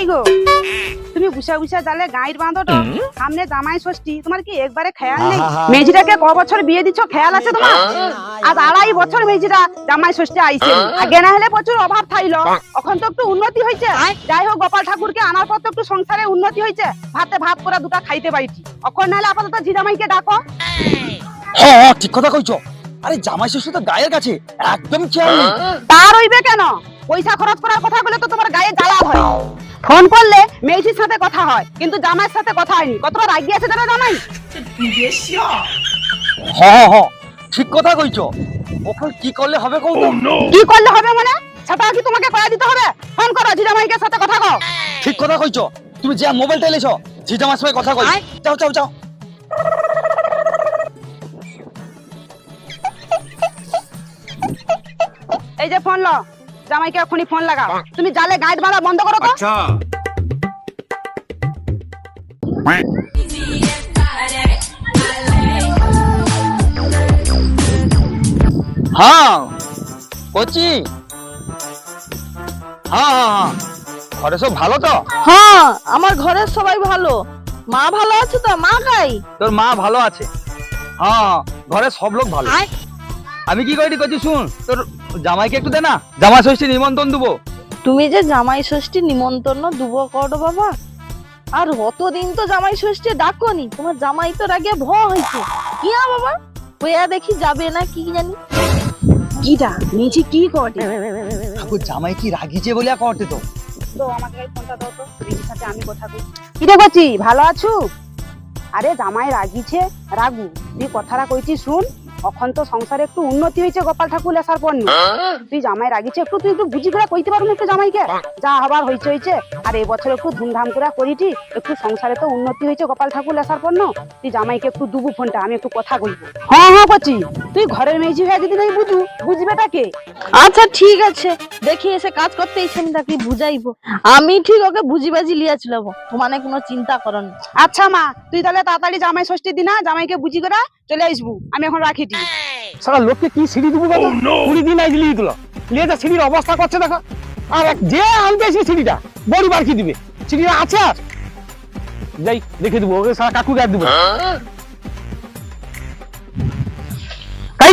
তাই গো? তুমি বুসা বুসা জালে গাঁয়ের বাঁধটো সামনে জামাই ষষ্ঠী। তোমার কি একবারে খেয়াল নেই? মেজিটাকে ক বছর বিয়ে দিচ্ছ? খেয়াল আছে তোমার? আজ আড়াই বছর মেজিটা জামাই ষষ্ঠী আইছে। আগে না হলে প্রচুর অভাব থাইল। এখন তো একটু উন্নতি হয়েছে যাই হোক গোপাল ঠাকুরকে আনার পর তো একটু সংসারে উন্নতি হয়েছে ভাতে ভাত করে দুটা খাইতে পাইছি। এখন নাহলে আপাতত ঝিজামাইকে ডাকো। হ্যাঁ। হ্যাঁ, ঠিক কথা কইছো। আরে জামাই ষষ্ঠী তো গায়ের কাছে। একদম খেয়াল নেই। তার হইবে কেন? পয়সা খরচ করার কথা বলে তো তোমার গায়ে জ্বালা হয়। ফোন করলে মেয়েটির সাথে কথা হয় কিন্তু জামাইয়ের সাথে কথা হয়নি। কতটা রাগি আছে জানো জামাই? হ্যাঁ হ্যাঁ ঠিক কথা কইছো। ওখন কি করলে হবে কও তো? কি করলে হবে মানে? সেটা কি তোমাকে কয়া দিতে হবে? ফোন করো জিজামাইকে সাথে কথা কও। ঠিক কথা কইছো। তুমি যে মোবাইলটা এলেছো জি জামার সঙ্গে কথা কই। যাও যাও যাও। এই যে ফোন লো জামাইকে এখনই ফোন লাগাও। তুমি জালে গাইড মারা বন্ধ করো তো। আচ্ছা। হ্যাঁ কচি। হ্যাঁ হ্যাঁ হ্যাঁ। ঘরে সব ভালো তো? হ্যাঁ আমার ঘরের সবাই ভালো। মা ভালো আছে তো? মা কাই? তোর মা ভালো আছে। হ্যাঁ, হ্যাঁ। ঘরে সব লোক ভালো। আমি কি করি করছি শুন। তোর জামাইকে একটু দে না। জামাই ষষ্ঠী নিমন্ত্রণ দেবো। তুমি যে জামাই ষষ্ঠী নিমন্ত্রণ দুব করো বাবা। আর অতদিন তো জামাই ষষ্ঠী ডাকনি তোমার জামাই তো রাগে ভ হয়েছে। কি হা বাবা? হইয়া দেখি যাবে না কি জানি। কিটা নিচে কি করে? ঠাকুর জামাই কি রাগিছে বলে করতে তো? তো আমাকে এই ফোনটা দাও তো দিদির সাথে আমি কথা কই কি রে করছি ভালো আছো? আরে জামাই রাগিছে রাগু তুই কথাটা কইছি শুন। এখন তো সংসারে একটু উন্নতি হয়েছে গোপাল ঠাকুর আসার পর নি। তুই জামাই রাগিছে একটু তুই একটু বুঝি করে কইতে পারবি একটু জামাইকে? যা হবার হয়েছে হয়েছে আর এই বছর একটু ধুমধাম করে করিটি একটু সংসারে তো উন্নতি হয়েছে গোপাল ঠাকুর আসার পর তুই জামাইকে একটু দুবু ফোনটা আমি একটু কথা কইব হ্যাঁ হ্যাঁ করছি তুই ঘরের মেয়েছি হয়ে যদি নাই বুঝু বুঝবেটা কে? আচ্ছা ঠিক আছে। দেখি এসে কাজ করতে ইচ্ছে আমি তাকে বুঝাইবো। আমি ঠিক ওকে বুঝি বাজি লিয়াছিল তোমানে কোনো চিন্তা করো আচ্ছা মা তুই তাহলে তাড়াতাড়ি জামাই ষষ্ঠীর দিনা জামাইকে বুঝি করে চলে আসবু। আমি এখন রাখি। সারা লোককে কি সিঁড়ি দিব কথা কুড়ি দিন আইজ লিয়ে দিল। লিয়ে যা সিঁড়ির অবস্থা করছে দেখো। আর এক যে আনবে সেই সিঁড়িটা বড়ি দিবে। সিঁড়িটা আছে আর। যাই দেখে দিব ওকে সারা কাকু গায়ে দিব।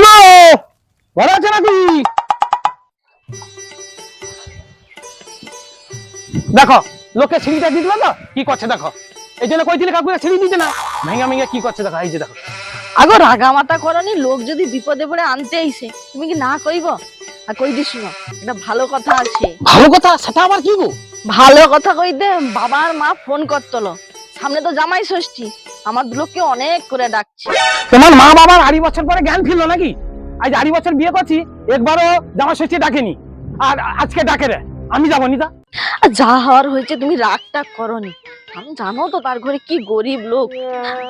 গো ঘরে আছে নাকি? দেখো লোকে সিঁড়িটা দিয়ে দিল তো? কি করছে দেখো? এই জন্য কইছিলে কাকুরা? সিঁড়ি দিতে না। ভেঙা ভেঙা কি করছে দেখো? এই যে দেখো। আগো রাগামাতা করনি লোক যদি বিপদে পড়ে আনতে আইছে তুমি কি না কইব? আর কই দিস না এটা ভালো কথা আছে। ভালো কথা? সেটা আবার কি গো? ভালো কথা কইতে বাবা আর মা ফোন করতলো। সামনে তো জামাই ষষ্ঠী আমার লোককে অনেক করে ডাকছে। তোমার মা বাবার আড়ি বছর পরে জ্ঞান ফিরলো নাকি? আজ আড়ি বছর বিয়ে করছি একবারও জামা ষষ্ঠী ডাকেনি। আর আজকে ডাকে রে আমি যাব নিতা আর যা হওয়ার হয়েছে তুমি রাগটা করনি। আমি জানো তো তার ঘরে কি গরিব লোক।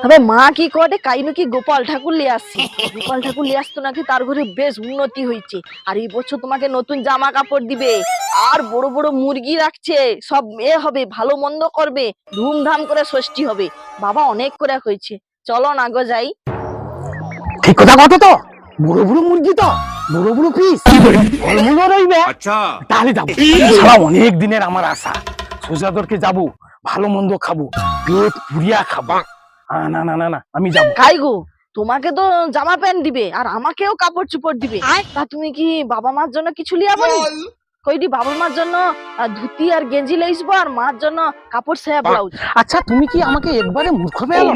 তবে মা কি করে কাইনু কি গোপাল ঠাকুর লিয়ে আসছে? গোপাল ঠাকুর লিয়ে আসতো নাকি তার ঘরে বেশ উন্নতি হয়েছে। আর এই বছর তোমাকে নতুন জামা কাপড় দিবে। আর বড় বড় মুরগি রাখছে। সব এ হবে ভালো মন্দ করবে। ধুমধাম করে ষষ্ঠী হবে। বাবা অনেক করে হয়েছে। চলো না গো যাই। ঠিক কথা কত তো? বড় বড় মুরগি তো? বড় বড় পিস ফলমূলও রইবে। আচ্ছা। তাহলে যাব। অনেক দিনের আমার আশা। সুজাদরকে যাব। ভালো মন্দ খাব পেট পুরিয়া খাব। না না না না আমি যাব। কাই গো তোমাকে তো জামা প্যান্ট দিবে আর আমাকেও কাপড় চোপড় দিবে। তা তুমি কি বাবা মার জন্য কিছু লিয়াবো নি? কইটি বাবা মার জন্য ধুতি আর গেঞ্জি লাইসবো আর মার জন্য কাপড় সায়া ব্লাউজ। আচ্ছা তুমি কি আমাকে একবারে মূর্খ পেল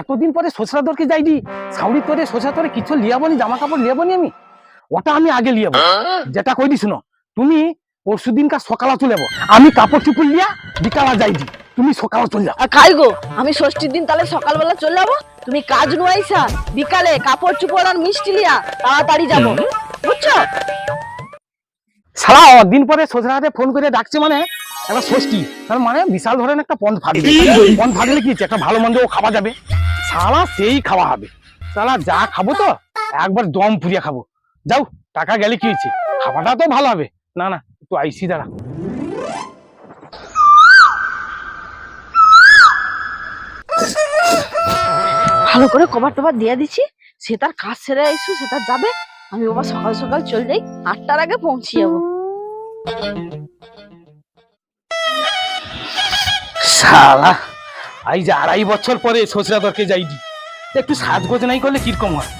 এতদিন পরে শ্বশুরাদরকে যাইনি সাউরি তোরে শ্বশুরা তোরে কিছু লিয়াবনি জামা কাপড় লিয়াবনি আমি? ওটা আমি আগে লিয়াবো যেটা কই দি শুনো তুমি পরশু দিনকার সকালে চলে যাব। আমি কাপড় চুপুর লিয়া বিকালা যাই দি। তুমি সকালে চলে যাও। আর খাই গো আমি ষষ্ঠীর দিন তাহলে সকালবেলা চলে যাব। তুমি কাজ নুয়াইছা বিকালে কাপড় চুপড় আর মিষ্টি লিয়া তাড়াতাড়ি যাব। বুঝছ? সারা দিন পরে শ্বশুরাতে ফোন করে ডাকছে মানে একটা ষষ্ঠী। তার মানে বিশাল ধরনের একটা পন্থ ফাটবে পন্থ ফাটলে কি? একটা ভালো মন্দ খাওয়া যাবে। সালা সেই খাওয়া হবে। সালা যা খাব তো একবার দম পুরিয়া খাব। যাও টাকা গেলে কি হয়েছে খাওয়াটা তো ভালো হবে। না না একটু আইসি দাঁড়া। ভালো করে কভার টবার দিয়ে দিচ্ছি সে তার কাজ সেরে আইসু সে তার যাবে। আমি বাবা সকাল সকাল চলে যাই আটটার আগে পৌঁছে যাব। শালা এই যে আড়াই বছর পরে শ্বশুরা দরকে যাইনি একটু সাজগোজ নাই করলে কীরকম হয়?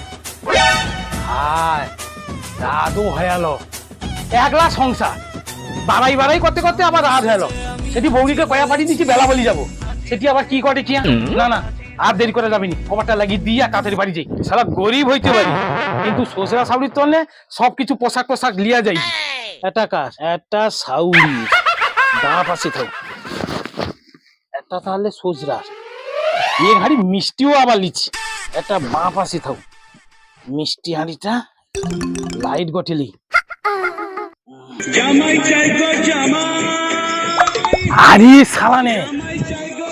হায় রাতও হয়াল। একলা সংসার। বাড়াই বাড়াই করতে করতে আবার রাত হলো সেটি বৌদিকে কয়া পাঠিয়ে দিচ্ছি বেলা বলি যাব। সেটি আবার কি করে কি না না আর দেরি করে যাবিনি খবরটা লাগিয়ে দিয়ে কাতের বাড়ি যাই। সারা গরিব হইতে পারি। কিন্তু শ্বশুরা শাউরির তলে সবকিছু পোশাক টোশাক লিয়া যাই। একটা কাজ একটা শাউরি বাপ আছে থাক। একটা তাহলে শ্বশুরার এ হাড়ি মিষ্টিও আবার লিচ্ছি একটা বাপ আছে থাক। মিষ্টি হাঁড়িটা লাইট গটেলি আরে সালানে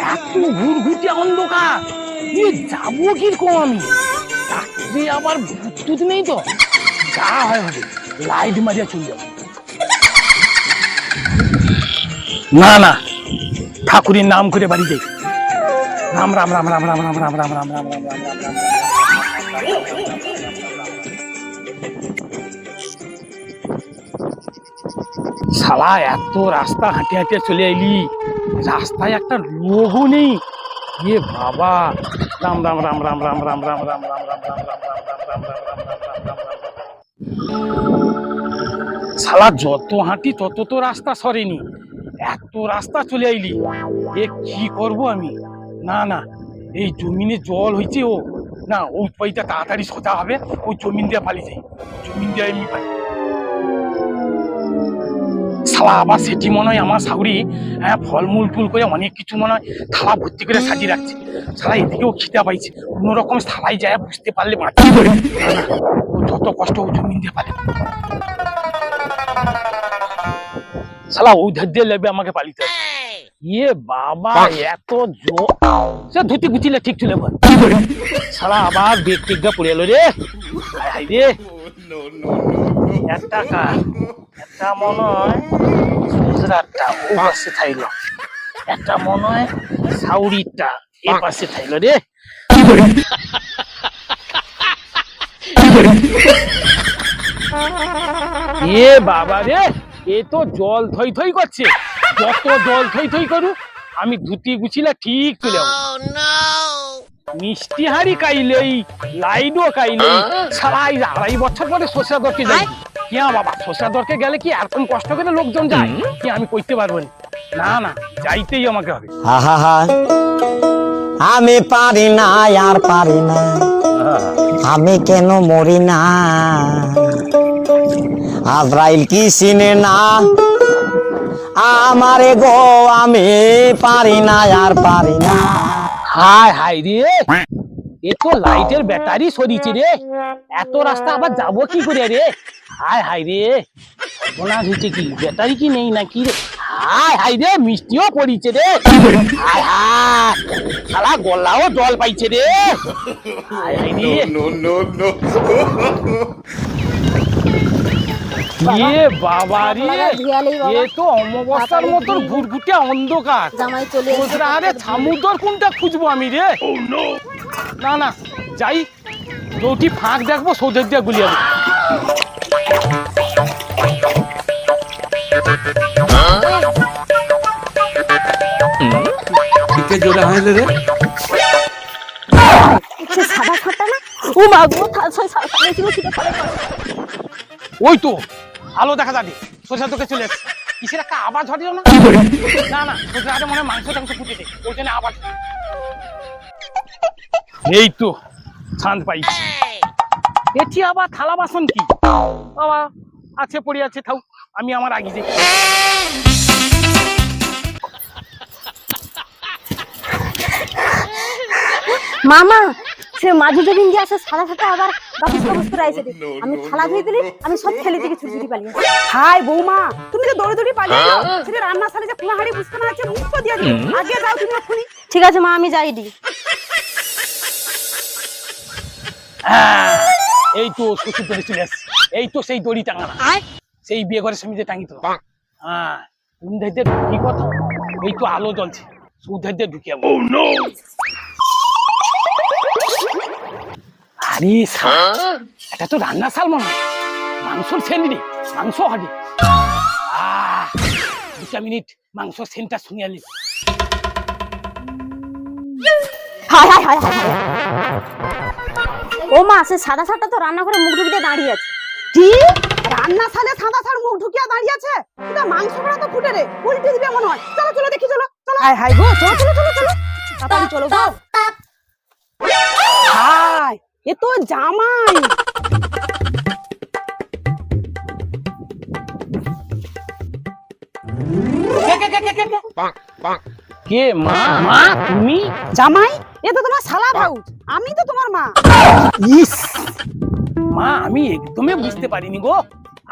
এত ঘুরঘুটি অন্ধকার এ যাব কীরকম আমি রাত্রে আবার ভূত নেই তো যা হয় হবে লাইট মারিয়া চলে যাব না না ঠাকুরের নাম করে বাড়ি যাই রাম রাম রাম রাম রাম রাম রাম রাম রাম রাম রাম রাম রাম রাম শালা এত রাস্তা হাঁটে হাঁটে চলে এলি রাস্তায় একটা লোকও নেই এ বাবা রাম রাম রাম রাম রাম রাম রাম রাম রাম রাম রাম রাম রাম রাম রাম শালা যত হাঁটি তত তো রাস্তা সরেনি এত রাস্তা চলে আইলি এ কি করব আমি না না এই জমিনে জল হয়েছে ও না ওই পাইটা তাড়াতাড়ি সোজা হবে ওই জমিন দিয়ে পালিয়ে যাই জমিন দিয়ে এমনি পালি শালা আবার সেটি মনে হয় আমার সাউরি হ্যাঁ ফলমূল টুল করে অনেক কিছু মনে হয় থালা ভর্তি করে সাজিয়ে রাখছে। শালা এদিকেও খিদা পাইছে। কোনো রকম থালায় যায় বুঝতে পারলে বাঁচি। করে যত কষ্ট ও নিতে পারে। পালে শালা ওই ধার দিয়ে লেবে আমাকে পালিতে ইয়ে বাবা এত জোর সে ধুতি গুচিলে ঠিক চলে বল। শালা আবার বেগ টেগা পড়ে এলো রে। হায় রে। একটা একটা মনে হয় সুজরাটা ও পাশে থাইলো। একটা মনে হয় সাউরিটা এ পাশে থাইলো রে। এ বাবা রে এ তো জল থই থই করছে। যত জল থই থই করু আমি ধুতি গুছিলা ঠিক চলে যাব। মিষ্টি হাড়ি কাইলেই লাইনও কাইলেই সারা এই আড়াই বছর পরে শসা দরকে যাই কিয়া বাবা দরকে গেলে কি এরকম কষ্ট করে লোকজন যায়? কি আমি কইতে পারব না? না যাইতেই আমাকে হবে। আহা আমি পারি না আর পারি না। আমি কেন মরি না? আজরাইল কি চিনে না? আমারে গো আমি পারি না আর পারি না। হায় হায় রে! এ তো লাইটের ব্যাটারি সরিছে রে। এত রাস্তা আবার যাব কি করে রে? হায় হায় রে। সর্বনাশ হয়েছে কি? ব্যাটারি কি নেই নাকি রে? হায় হায় রে মিষ্টিও পড়িছে রে। হায় হায়। শালা গলাও জল পাইছে রে। হায় হায় রে। ইয়ে বাবা রে। এ তো অমাবস্যার মতন ঘুরঘুটে অন্ধকার। জামাই চলে আরে ছামুদর কোনটা খুঁজবো আমি রে? না না যাই দুটি ফাঁক দেখব সৌদের দিয়ে গুলিয়ে দেবো ও মা গো থাল ছয় সাত ছিল ছিল পরে ওই তো আলো দেখা যাবে সোজা তোকে চলে এসছে কিসের একটা আওয়াজ হটিল না না না মনে হয় মাংস টাংস ফুটেছে ওই জন্য আওয়াজ এই তো ছাঁদ পাইছি। এটি আবার থালা বাসন কি? বাবা আছে পড়ে আছে থাও আমি আমার আগে যাই মামা সে মাঝে জমিন দিয়ে আসে সারা সাথে আবার বাপুস বাপুস করে আইসে আমি থালা ধুয়ে দিলি আমি সব ছেলে থেকে ছুটি ছুটি পালিয়ে হাই বৌমা তুমি তো দৌড়ে দৌড়ে পালিয়ে এলো সেটা রান্না সালে যে কুড়া হাড়ি বুঝতে না আছে মুখ দিয়ে দিও আগে যাও তুমি ঠিক আছে মা আমি যাই দি হ্যাঁ, এই তো শ্বশুর দড়ি চলে আসছে। এই তো সেই দড়ি টাঙানা। সেই বিয়ে ঘরের স্বামী যে টাঙি তো। হ্যাঁ কোন ধাইতে ঢুকি কথা। এই তো আলো জ্বলছে। সুধাইতে ঢুকি যাব আরে এটা তো রান্না শাল মনে হয়। মাংসর ছেলে মাংস হবে। আহ, দুটা মিনিট মাংস সেন্টটা শুনে আলি হায় হায় হায় হায় হায়। ও মা সে সাদা সাদা তো রান্না করে মুখ ঢুকিয়ে দাঁড়িয়ে আছে। কি? রান্না সালে সাদা সার মুখ ঢুকিয়া দাঁড়িয়ে আছে? কিন্তু মাংস করা তো ফুটে রে উল্টে দিবে মনে হয়। চলো চলো দেখি চলো চলো। হাই হাই গো চলো চলো চলো চলো। তাড়াতাড়ি চলো গো। হাই এ তো জামাই। কে মা? মা? তুমি? জামাই? এ তো তোমার শালা ভাউজ। আমি তো তোমার মা। ইস! মা আমি একদমই বুঝতে পারিনি গো।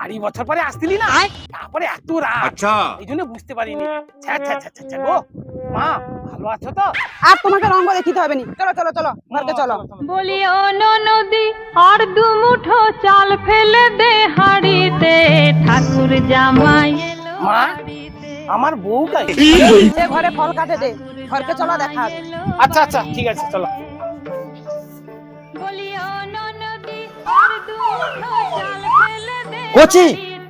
আড়ি বছর পরে আসতিলি না? তারপরে এত রাত। আচ্ছা। এই জন্য বুঝতে পারিনি। গো। মা ভালো আছো তো? আর তোমাকে রঙ দেখিতে হবে নি। চলো চলো চলো ঘরকে চলো। বলি অন নদী আর দু মুঠো চাল ফেলে দে হাড়িতে। ঠাকুর জামাই মা আমার বউটাই। সে ঘরে ফল কাটে দে। ঘরকে চলো দেখা। আচ্ছা আচ্ছা ঠিক আছে চলো। কচি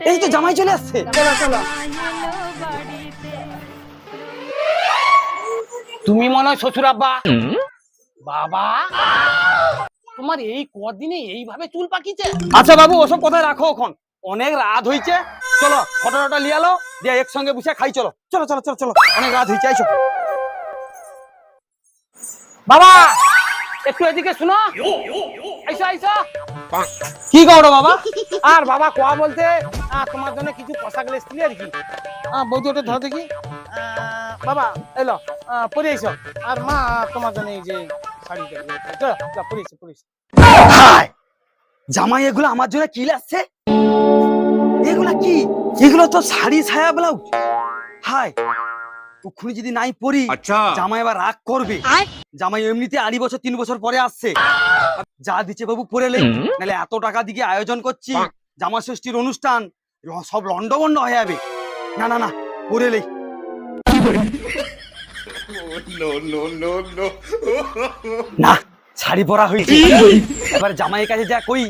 এই তো জামাই চলে আসছে। চলো চলো। তুমি মনে হয় শ্বশুর আব্বা। বাবা তোমার এই কদিনে এইভাবে চুল পাকিছে আচ্ছা বাবু ওসব কথা রাখো এখন? অনেক রাত হইছে। চলো ফটোটা লিয়ে আলো দিয়ে একসঙ্গে বসে খাই চলো। চলো চলো চলো চলো। অনেক রাত হইছে আইসো। বাবা একটু এদিকে শুনো। আইসো আইসো। কি করো বাবা? আর বাবা কোয়া বলতে তোমার জন্য কিছু পোশাক লেসলি আর কি। বৌদি ওটা ধর দেখি। বাবা এলো পরে এসো। আর মা তোমার জন্য এই যে শাড়ি পরে এসো জামাই এগুলো আমার জন্য কি লাগছে এগুলা কি? এগুলো তো শাড়ি ছায়া ব্লাউজ। হায় ওখানে যদি নাই পরি আচ্ছা। জামাই এবার রাগ করবে। জামাই এমনিতে আড়ি বছর তিন বছর পরে আসছে। যা দিচ্ছে বাবু পরে লে নাহলে এত টাকা দিকে আয়োজন করছি জামা ষষ্ঠীর অনুষ্ঠান সব লন্ডবন্ড হয়ে যাবে। না না না পরে লে no no no no না শাড়ি পরা হয়েছে। এবার জামাইয়ের কাছে যা কই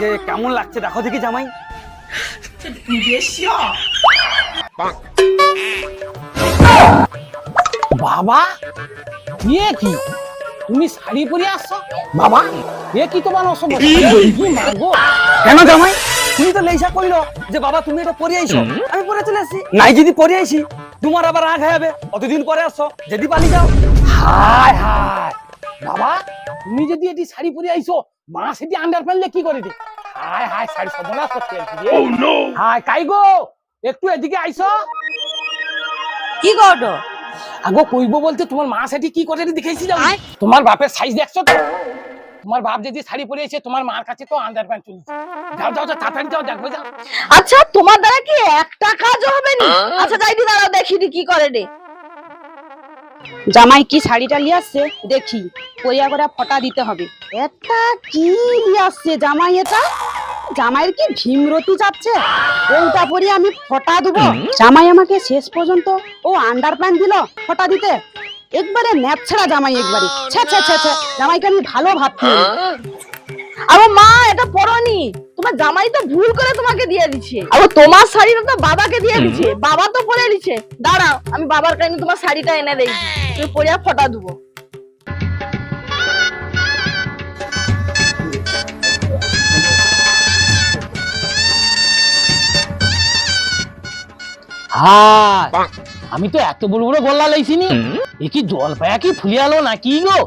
যে কেমন লাগছে দেখো দেখি জামাই। বাবা! ইয়ে কি? তুমি শাড়ি পরে আসছো? বাবা! এ কি তোমার অসম্ভব? মাগো। কেন জামাই? তুমি তো লেইসা কইলো যে বাবা তুমি এটা পরে আইছো। আমি পরে চলে আসি নাই যদি পরে আইছি। তোমার আবার রাগ হয়ে যাবে। অতদিন পরে আসছো। যদি পালি যাও। হায় হায়। বাবা তুমি যদি এটি শাড়ি পরে আইছো মা সেটি আন্ডার ফেললে কি করে দে হায় হায় শাড়ি সর্বনাশ করতে আইছি হায় কাই গো একটু এদিকে আইছো কি করো আগো কইবো বলতে তোমার মা সেটি কি করে দেখেছি যাও তোমার বাপের সাইজ দেখছ তো? তোমার বাপ যদি শাড়ি পরে এসে তোমার মার কাছে তো আন্ডার প্যান্ট চলছে যাও যাও যাও তাড়াতাড়ি যাও দেখব যাও। আচ্ছা তোমার দ্বারা কি একটা কাজও হবে না? আচ্ছা যাইদি দাঁড়াও দেখিনি কি করে রে। জামাই কি শাড়িটা নিয়ে আসছে? দেখি পরিয়া করে ফটা দিতে হবে। এটা কি নিয়ে আসছে জামাই এটা? জামাইয়ের কি ভীমরতি যাচ্ছে? ওটা পরে আমি ফটা দেবো? জামাই আমাকে শেষ পর্যন্ত ও আন্ডার প্যান্ট দিল ফটা দিতে। একবারে ন্যাপছাড়া জামাই একবারে। ছে ছে ছে ছে জামাইকে আমি ভালো ভাবছি। না। আবার মা এটা পরনি। তোমার জামাই তো ভুল করে তোমাকে দিয়ে দিচ্ছে। আবার তোমার শাড়িটা তো বাবাকে দিয়ে দিচ্ছে। বাবা তো পরে দিচ্ছে দাঁড়াও আমি বাবার কাছে তোমার শাড়িটা এনে দেই। তুমি পরিয়া ফটা দেবো। হায়! আমি তো এত বড় বড় গল্লা লাইছিনি। এ কি জল পায়া কি ফুলিয়ালো না কি গো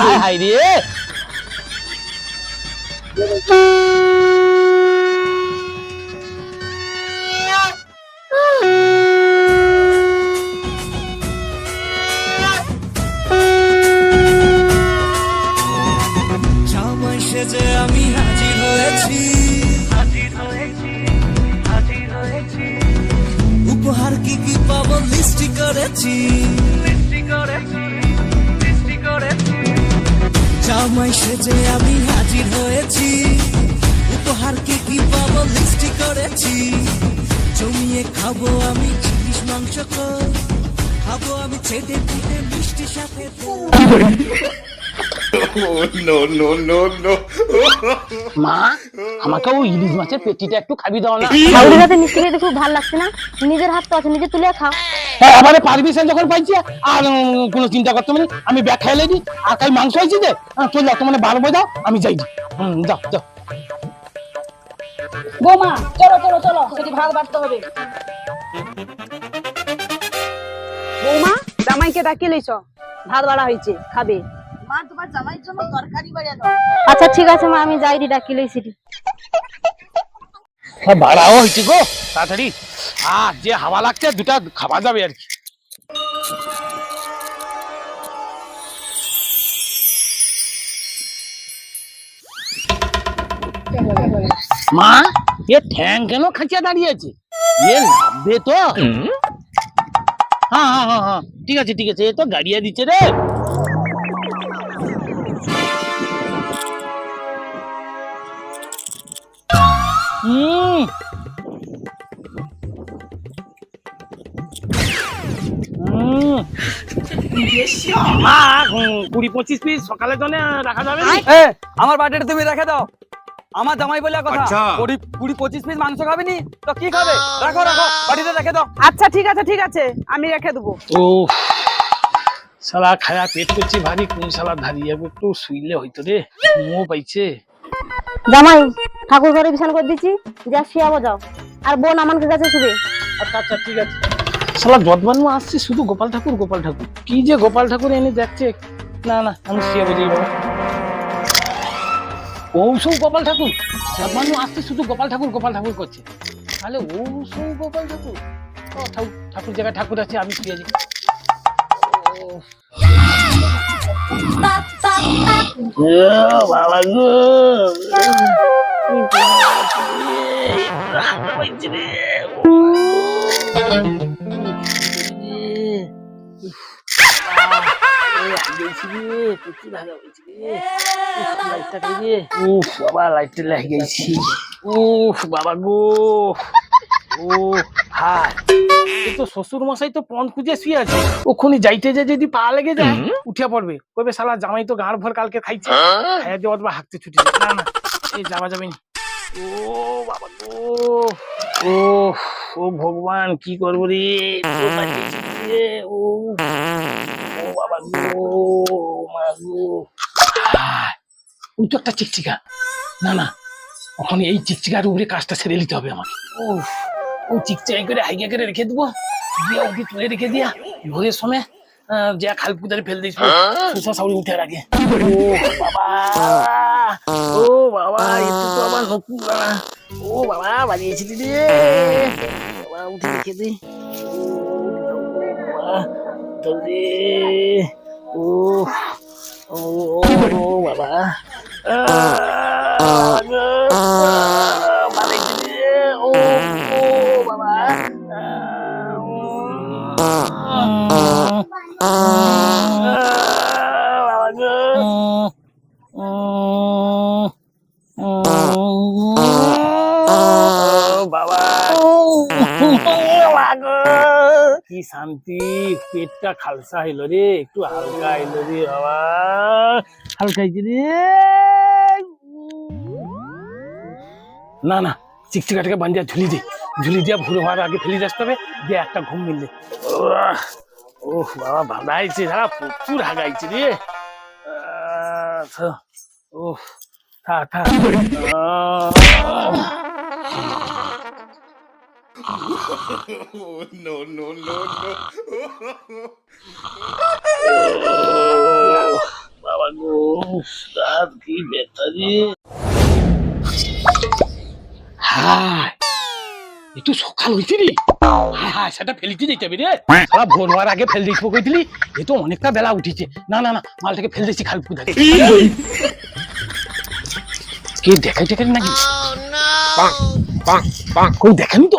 হাই হায় রে। আমি হাজির হয়েছি। উপহার কি কি পাবো? লিস্টি করেছি। জমিয়ে খাব আমি মাংস খাব আমি ছেদে পিঠে মিষ্টি সাথে Oh, no, no, no, no. মা আমাকে ওই ইলিশ মাছের পেটিটা একটু খাবি দাও না। হাতে মিষ্টি খেতে খুব ভালো লাগছে না? নিজের হাত তো আছে নিজে তুলে খাও। হ্যাঁ, এবারে পারমিশন যখন পাইছি আর কোনো চিন্তা করতে মানে আমি ব্যাগ খাইলে দিই আর কাল মাংস হয়েছে যে চল যাও তোমার বার যাও আমি যাই। হুম, যাও যাও। বৌমা চলো চলো চলো সেটি ভাত বাড়তে হবে। বৌমা জামাইকে ডাকিয়ে লইছ? ভাত বাড়া হয়েছে খাবে। মা তোমার জামাইয়ের জন্য তরকারি বাড়িয়ে দাও। আচ্ছা ঠিক আছে মা আমি যাই রে ডাকি লই সিটি হ্যাঁ, ভাড়াও হয়েছে গো তাড়াতাড়ি। আর যে হাওয়া লাগছে দুটা খাওয়া যাবে আর কি। মা এ ঠ্যাং কেন খাঁচিয়া দাঁড়িয়ে আছে এ লাভবে তো। হ্যাঁ হ্যাঁ হ্যাঁ হ্যাঁ ঠিক আছে ঠিক আছে এ তো গাড়িয়া দিচ্ছে রে। মা কুড়ি পঁচিশ পিস সকালের জন্য রাখা যাবে এ আমার বার্থডে তুমি রেখে দাও। আমার জামাই বলে কথা আচ্ছা। কুড়ি কুড়ি পঁচিশ পিস মাংস খাবি নি তো কি খাবে? রাখো রাখো বাড়িতে রেখে দাও। আচ্ছা ঠিক আছে ঠিক আছে আমি রেখে দেবো। ও শালা খায়া পেট করছি ভারী কোন শালা ধারি যাবে? একটু শুইলে হইতো রে পাইছে। জামাই ঠাকুর ঘরে বিছান করে দিচ্ছি যা শিয়াবো যাও। আর বোন আমার কাছে শুবে। আচ্ছা আচ্ছা ঠিক আছে। শালা যদবানু আসছে শুধু গোপাল ঠাকুর গোপাল ঠাকুর। কি যে গোপাল ঠাকুর এনে দেখছে? না না আমি শুয়ে বুঝি ও সৌ গোপাল ঠাকুর। যদবানু আসছে শুধু গোপাল ঠাকুর গোপাল ঠাকুর করছে। তাহলে সৌ গোপাল ঠাকুর। ও ঠাকুর ঠাকুর জায়গায় ঠাকুর আছে আমি শুয়ে যাই বাবা গো। উফ বাবা লাইটটা লেগে গেছি উফ বাবা গো। ও হায়। তো শ্বশুর মশাই তো পন খুঁজে শুয়ে আছে। ওখানে যাইতে যে যদি পা লেগে যায় উঠিয়া পড়বে। কবে শালা জামাই তো গাঁড় ভর কালকে খাইছে। হ্যাঁ? দেওয়া বা হাঁকতে ছুটি না না এই যাওয়া যাবে না। ও বাবা গো। ও ও ভগবান কি করব রে? ও ওই তো একটা চিকচিকা। না না ওখানে এই চিকচিকার উপরে কাজটা ছেড়ে নিতে হবে আমাকে। ও চিকচাই করে হাইগা করে রেখে দেবো। দিয়া ওকে তুলে রেখে দিয়া ভোরের সময় যা খাল পুদারে ফেল দিস সুসা সাউরি উঠে রাখে ও বাবা ও বাবা তো আবার নতুন ও বাবা বাজিয়েছিলি রে। বাবা উঠে রেখে দে। ও বাবা, দৌড়ে ও ও ও বাবা আহ, বাজিয়েছিলি রে, ও ও বাবা বাবা কি শান্তি পেটটা খালসা হইল রে, একটু হালকা হইল রে বাবা। হালকা রে। না না, চিকচিকাটাকে বান্ধিয়া ঝুলি দে, ঝুলি দিয়া ভুড়ো হওয়ার আগে ফেলে আসতে হবে, দিয়ে একটা ঘুম মিললে ও বাবা বাঁধাইছে সারা প্রচুর হাগাইছে রে। ও থা থা Oh, no, no, no, no. বাবা গো রাত কি ব্যথা রে হায় একটু সকাল হইছে রে। হায় হায় সেটা ফেলিতে যেতে হবে রে। সারা ভোর হওয়ার আগে ফেল দিতে কইছিলি এ তো অনেকটা বেলা উঠিছে। না না না মালটাকে ফেল দিছি খাল পুদা কে দেখাই টেখাই নাকি? কই দেখেনি তো?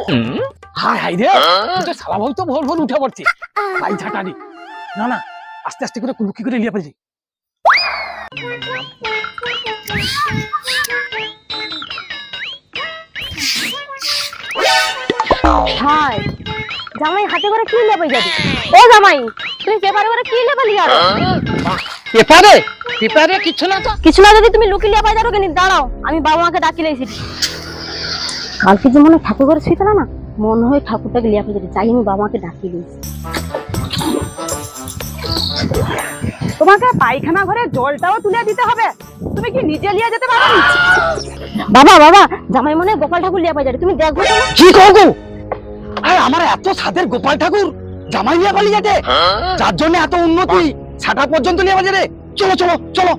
হায় হায় রে। এ তো সালা ভাই তো ভোর ভোর উঠে পড়ছে। ভাই ঝাঁটারি না। না আস্তে আস্তে করে কুলুকি করে লিয়ে ফেলছি হাই জামাই হাতে করে কি লেবে যাবে ও জামাই তুমি পেপারে করে কি লেবে লিয়া পেপারে? পেপারে কিছু না তো? কিছু না যদি তুমি লুকিয়ে লিয়া পাই যারো কেন? দাঁড়াও আমি বাবা মাকে ডাকি লাইছি কালকে যে মনে হয় ঠাকুর ঘরে শুয়েছিল না মনে হয় ঠাকুরটাকে লিয়া পাই যাবে যাই আমি বাবা মাকে ডাকি দিয়েছি তোমাকে পায়খানা ঘরে জলটাও তুলে দিতে হবে। তুমি কি নিজে নিয়ে যেতে পারো বাবা বাবা জামাই মনে গোপাল ঠাকুর লিয়া পাই যাবে তুমি দেখো কি করব আরে আমার এত সাদের গোপাল ঠাকুর জামাই নিয়ে পালিয়ে যেতে? যার জন্য এত উন্নতি ছাটা পর্যন্ত নিয়ে বাজে রে চলো চলো চলো।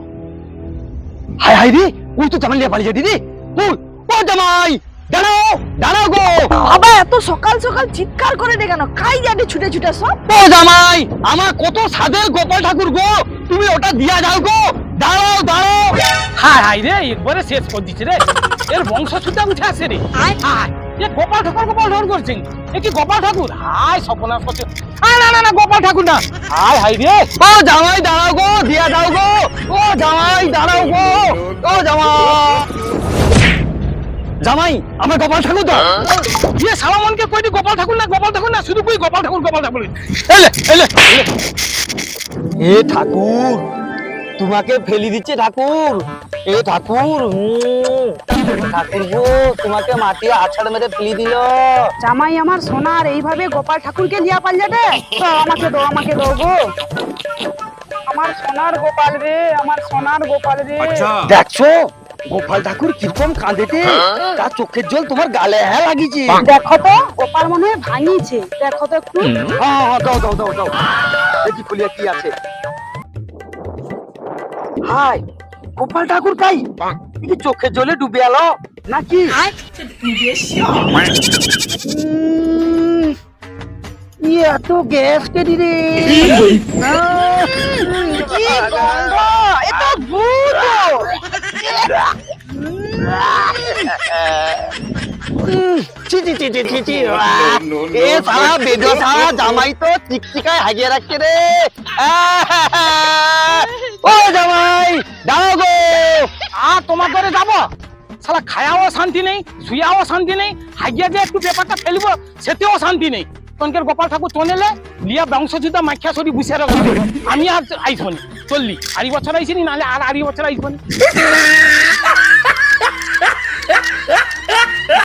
হাই হাই রে ওই তো জামাই নিয়ে পালিয়ে যায় দিদি। ওই ও জামাই! দাঁড়াও দাঁড়াও গো। বাবা এত সকাল সকাল চিৎকার করে ডে কেন? কাই যাবে ছুটে ছুটে সব? ও জামাই আমার কত সাদের গোপাল ঠাকুর গো। তুমি ওটা দিয়া যাও গো। দাঁড়াও দাঁড়াও। হাই হাই রে একবারে শেষ করে দিচ্ছে রে। এর বংশ সুদ্ধা উঠে আসে রে। হাই হাই এ গোপাল ঠাকুর গোপাল ঠাকুর করছেন এ কি গোপাল ঠাকুর? হাই সপনা করছে হাই না না না গোপাল ঠাকুর না। হাই হাই রে। ও জামাই দাঁড়াও গো দিয়া যাও গো। ও জামাই দাঁড়াও গো। ও জামাই। জামাই আমার গোপাল ঠাকুর তো। ইয়ে সালামনকে কই দি গোপাল ঠাকুর না গোপাল ঠাকুর না শুধু কই গোপাল ঠাকুর গোপাল ঠাকুর। এলে এলে এ ঠাকুর তোমাকে ফেলি দিচ্ছে ঠাকুর। এ ঠাকুর ঠাকুর গো তোমাকে মাটি আছাড় মেরে ফেলি দিল। জামাই আমার সোনার এইভাবে গোপাল ঠাকুরকে লিয়া পাল্লে রে তো আমাকে দাও আমাকে দাও গো। আমার সোনার গোপাল রে আমার সোনার গোপাল রে। দেখছ? গোপাল ঠাকুর কীরকম কাঁদেতে? তার চোখের জল তোমার গালে হ্যাঁ লাগিয়েছে দেখো তো গোপাল মনে হয় ভাঙিছে। দেখো তো একটু। হ্যাঁ হ্যাঁ দাও দাও দাও দাও। দেখি খুলিয়া কি আছে। হাই গোপাল ঠাকুর কি চোখের জলে ডুবে এলো? নাকি? এত গ্যাস কেডি রে। কি গন্ধ? ভূত। উম, ছি ছি ছি ছি ছি ছি আহ, no, no, এ no. সারা বেদ সারা জামাই তো চিকচিকায় হাগিয়ে রাখছে রে। আহ, ও জামাই দাঁড়াও গো। আ তোমার ঘরে যাব? সালা খায়াও শান্তি নেই শুয়াও শান্তি নেই হাগিয়া যে একটু ব্যাপারটা ফেলব সেতেও শান্তি নেই। তনকের গোপাল ঠাকুর চনেলে লিয়া বংশযুদ্ধ মাখিয়া সরি বুসে রাখব আমি আর আইসবনি চল্লিশ আড়ি বছর আইসিনি নাহলে আর আড়ি বছর আইসবনি